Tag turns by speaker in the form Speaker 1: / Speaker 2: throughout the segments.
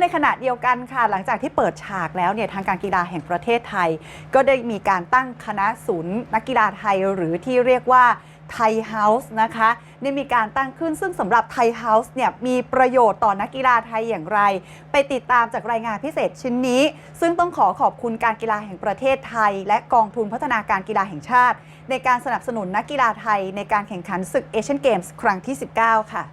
Speaker 1: ในขณะเดียวกันค่ะ หลังจากที่เปิดฉากแล้วเนี่ยทางการกีฬาแห่งประเทศไทย ก็ได้มีการตั้งคณะศูนย์นักกีฬาไทยหรือที่เรียกว่าไทยเฮาส์นะคะได้มีการตั้งขึ้นซึ่งสำหรับไทยเฮาส์เนี่ยมีประโยชน์ต่อนักกีฬาไทยอย่างไร ไปติดตามจากรายงานพิเศษชิ้นนี้ ซึ่งต้องขอขอบคุณการกีฬาแห่งประเทศไทย และกองทุนพัฒนาการกีฬาแห่งชาติ ในการสนับสนุนนักกีฬาไทยในการแข่งขันศึกเอเชียนเกมส์ครั้งที่ 19 ค่ะ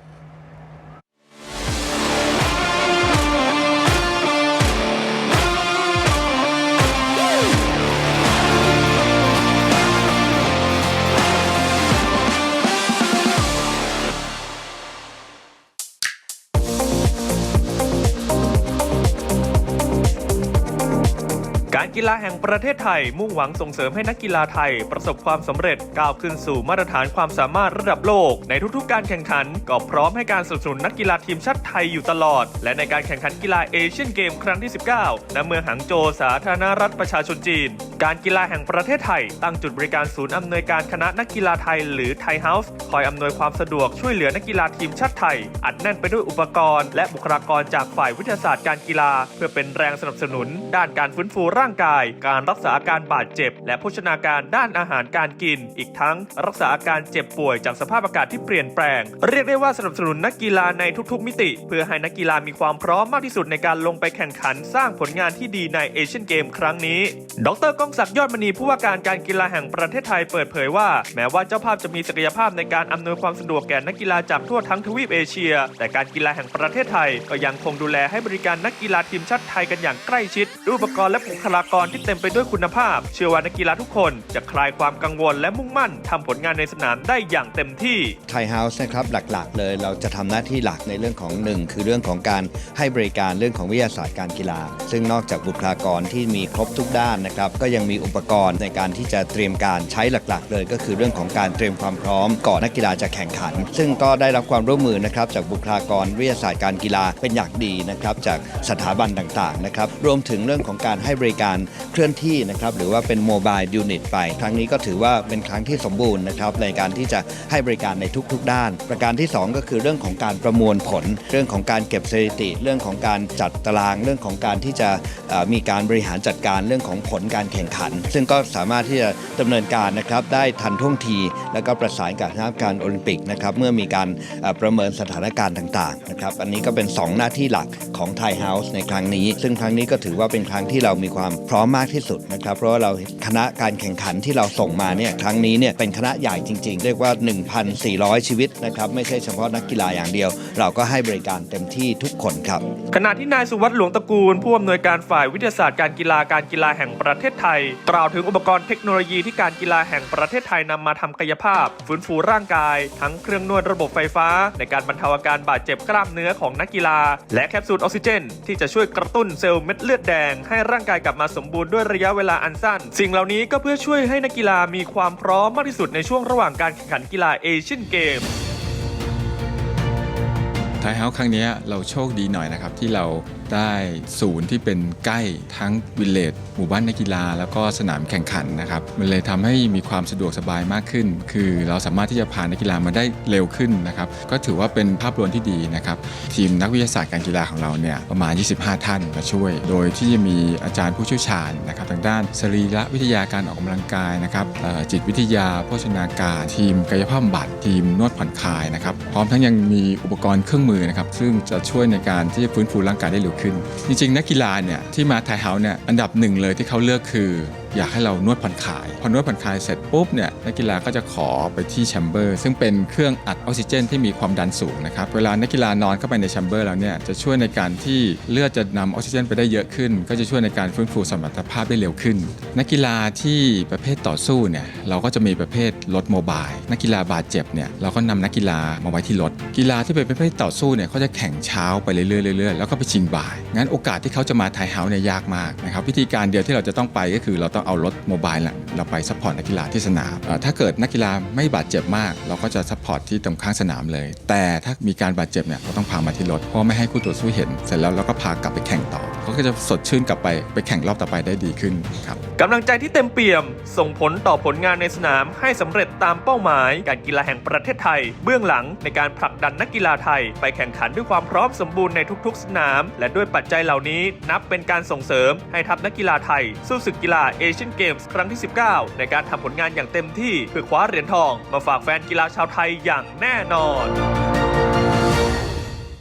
Speaker 2: การกีฬาแห่งประเทศไทยมุ่งหวังส่งเสริมให้นักกีฬาไทย ประสบความสำเร็จก้าวขึ้นสู่มาตรฐานความสามารถระดับโลก ในทุกๆ การแข่งขันก็พร้อมให้การสนับสนุนนักกีฬาทีมชาติไทยอยู่ตลอด และในการแข่งขันกีฬาเอเชียนเกมครั้งที่ 19ณเมืองหางโจวสาธารณรัฐประชาชนจีน การกีฬาแห่งประเทศไทย ตั้งจุดบริการศูนย์อำนวยการคณะนักกีฬาไทย หรือไทยเฮาส์คอยอำนวยความสะดวกช่วยเหลือนักกีฬาทีมชาติไทย อัดแน่นไปด้วยอุปกรณ์ และบุคลากรจากฝ่ายวิทยาศาสตร์การกีฬา เพื่อเป็นแรงสนับสนุน ด้านการฟื้นฟูร่างกาย การรักษาอาการบาดเจ็บ และโภชนาการด้านอาหารการกิน อีกทั้งรักษาอาการเจ็บป่วยจากสภาพอากาศที่เปลี่ยนแปลง เรียกได้ว่าสนับสนุนนักกีฬาในทุกๆ มิติ เพื่อให้นักกีฬามีความพร้อมมากที่สุดในการลงไปแข่งขันสร้างผลงานที่ดีในเอเชียนเกมครั้งนี้ ดรก้องศักดิ์ยอดมณีผู้ว่าการการกีฬาแห่งประเทศไทยเปิดเผยว่า แม้ว่าเจ้าภาพจะมีศักยภาพในการอำนวยความสะดวกแก่นักกีฬาจากทั่วทั้งทวีปเอเชีย แต่การกีฬาแห่งประเทศไทย ก็ยังคงดูแลให้บริการนักกีฬาทีมชาติไทยกันอย่างใกล้ชิดด้วยอุปกรณ์และบุคลลากรที่เต็มไปด้วยคุณภาพ เชื่อว่านักกีฬาทุกคนจะคลายความกังวลและมุ่งมั่นทำผลงานในสนามได้อย่างเต็มที่
Speaker 3: ไทยเฮาส์นะครับหลักๆ เลยเราจะทำหน้าที่หลักในเรื่องของหนึ่งคือเรื่องของการให้บริการเรื่องของวิทยาศาสตร์การกีฬา ซึ่งนอกจากบุคลากรที่มีครบทุกด้านนะครับก็ยังมีอุปกรณ์ในการที่จะเตรียมการใช้หลักๆ เลย ก็คือเรื่องของการเตรียมความพร้อมก่อนนักกีฬาจะแข่งขัน ซึ่งก็ได้รับความร่วมมือนะครับจากบุคลากรวิทยาศาสตร์การกีฬาเป็นอย่างดีนะครับจากสถาบันต่างๆนะครับรวมถึงเรื่องของการให้บริการเคลื่อนที่นะครับหรือว่าเป็นโมบายยูนิตไป ครั้งนี้ก็ถือว่าเป็นครั้งที่สมบูรณ์นะครับในการที่จะให้บริการในทุกๆ ด้าน ประการที่ 2 ก็คือเรื่องของการประมวลผล เรื่องของการเก็บสถิติ เรื่องของการจัดตาราง เรื่องของการที่จะมีการบริหารจัดการเรื่องของผลการแข่งขัน ซึ่งก็สามารถที่จะดำเนินการนะครับได้ทันท่วงที แล้วก็ประสานกับคณะการโอลิมปิกนะครับเมื่อมีการประเมินสถานการณ์ต่างๆนะครับอันนี้ก็เป็น 2 หน้าที่หลักของไทยเฮาส์ในครั้งนี้ ซึ่งครั้งนี้ก็ถือว่าเป็นครั้งที่เรามีความพร้อมมากที่สุดนะครับ เพราะว่าเราคณะการแข่งขันที่เราส่งมาเนี่ยครั้งนี้เนี่ยเป็นคณะใหญ่จริง ๆ เรียกว่า 1,400 ชีวิตนะครับไม่ใช่เฉพาะนักกีฬาอย่างเดียว เราก็ให้บริการเต็มที่ทุกคนครับ
Speaker 2: ขณะที่นายสุวัสดิ์หลวงตระกูล ผู้อำนวยการฝ่ายวิทยาศาสตร์การกีฬาการกีฬาแห่งประเทศไทย กล่าวถึงอุปกรณ์เทคโนโลยีที่การกีฬาแห่งประเทศไทยนำมาทำกายภาพ ฟื้นฟูร่างกาย ทั้งเครื่องนวดระบบไฟฟ้า ในการบรรเทาอาการบาดเจ็บกล้ามเนื้อของนักกีฬา และแคปซูลออกซิเจน ที่จะช่วยกระตุ้นเซลล์เม็ดเลือดแดงให้ร่างกายกลับมาสมบูรณ์ด้วยระยะเวลาอันสั้น สิ่งเหล่านี้ก็เพื่อช่วยให้นักกีฬามีความพร้อมมากที่สุดในช่วงระหว่างการแข่งขันกีฬาเอเชียนเกม
Speaker 4: ไทยเฮาส์ครั้งนี้เราโชคดีหน่อยนะครับ ที่เราได้ศูนย์ที่เป็นใกล้ทั้งวิลเลจหมู่บ้านนักกีฬา แล้วก็สนามแข่งขันนะครับ มันเลยทำให้มีความสะดวกสบายมากขึ้น คือเราสามารถที่จะพานักกีฬามาได้เร็วขึ้นนะครับ ก็ถือว่าเป็นภาพรวมที่ดีนะครับ ทีมนักวิทยาศาสตร์การกีฬาของเราเนี่ยประมาณ 25 ท่านมาช่วย โดยที่จะมีอาจารย์ผู้เชี่ยวชาญนะครับทางด้านสรีระวิทยาการออกกำลังกายนะครับจิตวิทยาโภชนาการ ทีมกายภาพบำบัดทีมนวดผ่อนคลายนะครับพร้อมทั้งยังมีอุปกรณ์เครื่องมือนะครับซึ่งจะช่วยในการที่จะฟื้นฟูร่างกายได้เร็วขึ้น จริงๆ นักกีฬาเนี่ยที่มาไทยเฮาส์เนี่ยอันดับหนึ่งเลยที่เขาเลือกคือ อยากให้เรานวดผ่อนคลาย พอนวดผ่อนคลายเสร็จปุ๊บเนี่ยนักกีฬาก็จะขอไปที่แชมเบอร์ซึ่งเป็นเครื่องอัดออกซิเจนที่มีความดันสูงนะครับเวลานักกีฬานอนเข้าไปในแชมเบอร์แล้วเนี่ยจะช่วยในการที่เลือดจะนำออกซิเจนไปได้เยอะขึ้น ก็จะช่วยในการฟื้นฟูสมรรถภาพได้เร็วขึ้น นักกีฬาที่ประเภทต่อสู้เนี่ยเราก็จะมีประเภทรถโมบายนักกีฬาบาดเจ็บเนี่ยเราก็นำนักกีฬามาไว้ที่รถกีฬาที่เป็นประเภทต่อสู้เนี่ยเขาจะแข่งเช้าไปเรื่อยๆเรื่อยๆแล้วก็ไปชิงบ่ายงั้นโอกาสที่เขาจะมาไทยเฮาส์เนี่ยยากมากนะครับวิธีการเดียวที่เราจะต้องไปก็คือเราต้องเอารถโมบายแหละเราไปซัพพอร์ตนักกีฬาที่สนามถ้าเกิดนักกีฬาไม่บาดเจ็บมาก เราก็จะซัพพอร์ตที่ตรงข้างสนามเลย แต่ถ้ามีการบาดเจ็บเนี่ยเราต้องพามาที่รถเพราะไม่ให้คู่ต่อสู้เห็น เสร็จแล้วเราก็พากลับไปแข่งต่อเขาก็จะสดชื่นกลับไปไปแข่งรอบต่อไปได้ดีขึ้นครับ
Speaker 2: กำลังใจที่เต็มเปี่ยม ส่งผลต่อผลงานในสนามให้สำเร็จตามเป้าหมาย การกีฬาแห่งประเทศไทย เบื้องหลังในการผลักดันนักกีฬาไทย ไปแข่งขันด้วยความพร้อมสมบูรณ์ในทุกๆ สนาม และด้วยปัจจัยเหล่านี้นับเป็นการส่งเสริมให้ทัพนักกีฬาไทย สู้ศึกกีฬาเอเชียนเกมส์ครั้งที่ 19 ในการทำผลงานอย่างเต็มที่เพื่อคว้าเหรียญทอง มาฝากแฟนกีฬาชาวไทยอย่างแน่นอน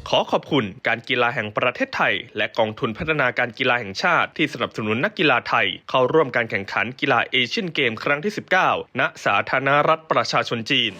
Speaker 2: ขอขอบคุณการกีฬาแห่งประเทศไทย และกองทุนพัฒนาการกีฬาแห่งชาติที่สนับสนุนนักกีฬาไทย เข้าร่วมการแข่งขันกีฬาเอเชียนเกมครั้งที่ 19 ณ สาธารณรัฐประชาชนจีน